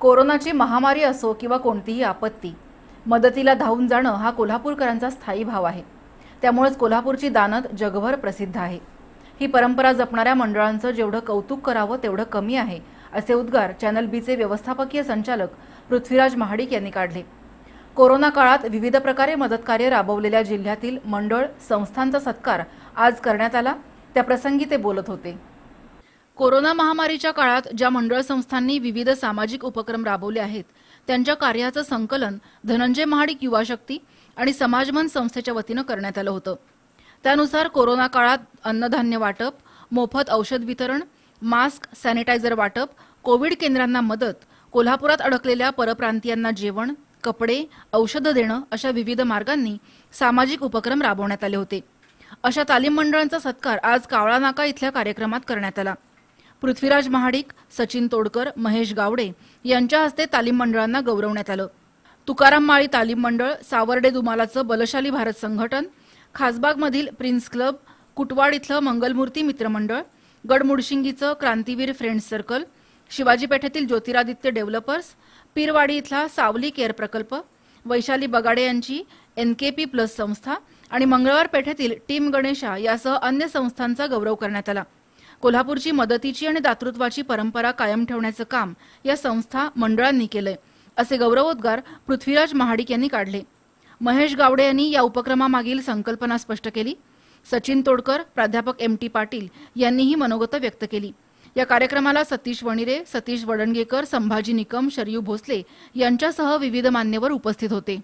कोरोनाची महामारी असो किंवा कोणतीही आपत्ती मदतीला धावून जाणं हा कोल्हापूरकरांचा स्थायी भाव आहे. त्यामुळेच कोल्हापूरची दानत जगभर प्रसिद्ध आहे. ही परंपरा जपणाऱ्या मंडळांचं जेवढं कौतुक करावं तेवढं कमी आहे असे उद्गार चॅनल बीचे व्यवस्थापकीय संचालक पृथ्वीराज महाडिक यांनी काढले. कोरोना काळात विविध प्रकारे मदतकार्य राबवलेल्या जिल्ह्यातील मंडळ संस्थांचा सत्कार आज करण्यात आला. त्याप्रसंगी ते बोलत होते. कोरोना महामारीच्या काळात ज्या मंडळ संस्थांनी विविध सामाजिक उपक्रम राबवले आहेत त्यांच्या कार्याचं संकलन धनंजय महाडिक युवा शक्ती आणि समाजमन संस्थेच्या वतीनं करण्यात आलं होतं. त्यानुसार कोरोना काळात अन्नधान्य वाटप मोफत औषध वितरण मास्क सॅनिटायझर वाटप कोविड केंद्रांना मदत कोल्हापुरात अडकलेल्या परप्रांतीयांना जेवण कपडे औषधं देणं अशा विविध मार्गांनी सामाजिक उपक्रम राबवण्यात आले होते. अशा तालीम मंडळांचा सत्कार आज कावळा नाका इथल्या कार्यक्रमात करण्यात आला. पृथ्वीराज महाडिक सचिन तोडकर महेश गावडे यांच्या हस्ते तालीम मंडळांना गौरवण्यात आलं. तुकाराम माळी तालीम मंडळ सावर्डे दुमालाचं बलशाली भारत संघटन खासबागमधील प्रिन्स क्लब कुटवाड इथलं मंगलमूर्ती मित्रमंडळ गडमुडशिंगीचं क्रांतीवीर फ्रेंड्स सर्कल शिवाजी पेठेतील ज्योतिरादित्य डेव्हलपर्स पीरवाडी इथला सावली केअर प्रकल्प वैशाली बगाडे यांची एनकेपी प्लस संस्था आणि मंगळवार पेठेतील टीम गणेशा यासह अन्य संस्थांचा गौरव करण्यात आला. कोल्हापूरची मदतीची आणि दातृत्वाची परंपरा कायम ठेवण्याचं काम या संस्था मंडळांनी केलंय असे गौरवोद्गार पृथ्वीराज महाडिक यांनी काढले. महेश गावडे यांनी या उपक्रमामागील संकल्पना स्पष्ट केली. सचिन तोडकर प्राध्यापक एम टी पाटील यांनीही मनोगत व्यक्त केली. या कार्यक्रमाला सतीश वणिरे सतीश वडणगेकर संभाजी निकम शरयू भोसले यांच्यासह विविध मान्यवर उपस्थित होते.